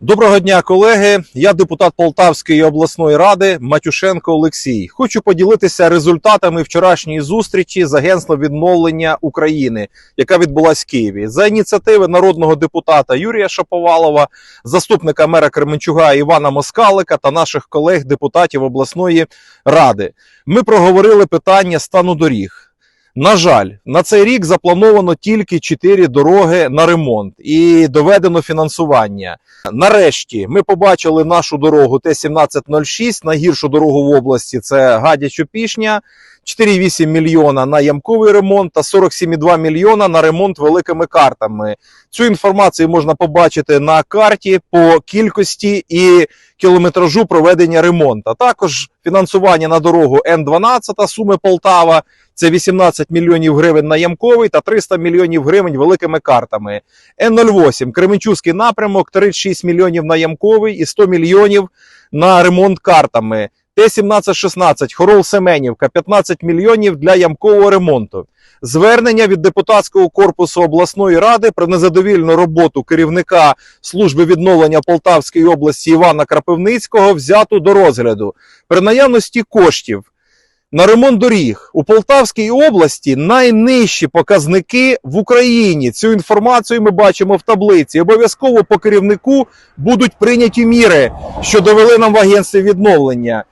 Доброго дня, колеги. Я депутат Полтавської обласної ради Матюшенко Олексій. Хочу поділитися результатами вчорашньої зустрічі з Агентством відновлення України, яка відбулась в Києві. За ініціативи народного депутата Юрія Шаповалова, заступника мера Кременчуга Івана Москалика та наших колег депутатів обласної ради. Ми проговорили питання стану доріг. На жаль, на цей рік заплановано тільки 4 дороги на ремонт і доведено фінансування. Нарешті ми побачили нашу дорогу Т-1706, найгіршу дорогу в області це Гадячо-Пішня, 4,8 мільйона на ямковий ремонт та 47,2 мільйона на ремонт великими картами. Цю інформацію можна побачити на карті по кількості і кілометражу проведення ремонту. Також фінансування на дорогу Н-12 суми Полтава. Це 18 мільйонів гривень на ямковий та 300 мільйонів гривень великими картами. Н-08 Кременчуцький напрямок 36 мільйонів на ямковий і 100 мільйонів на ремонт картами. Т-1716 Хорол Семенівка 15 мільйонів для ямкового ремонту. Звернення від депутатського корпусу обласної ради про незадовільну роботу керівника служби відновлення Полтавської області Івана Крапивницького взято до розгляду. При наявності коштів на ремонт доріг у Полтавській області найнижчі показники в Україні. Цю інформацію ми бачимо в таблиці. Обов'язково по керівнику будуть прийняті міри, що довели нам в агентстві відновлення.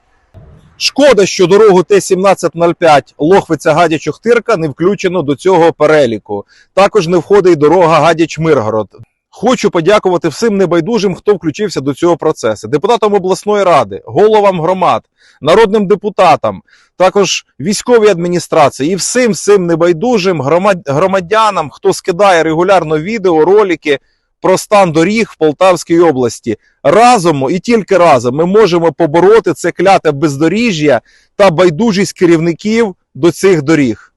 Шкода, що дорогу Т-1705 Лохвиця Гадяч Охтирка не включено до цього переліку. Також не входить дорога Гадяч Миргород. Хочу подякувати всім небайдужим, хто включився до цього процесу. Депутатам обласної ради, головам громад, народним депутатам, також військовій адміністрації і всім всім небайдужим громадянам, хто скидає регулярно відео, ролики про стан доріг в Полтавській області. Разом і тільки разом ми можемо побороти це кляте бездоріжжя та байдужість керівників до цих доріг.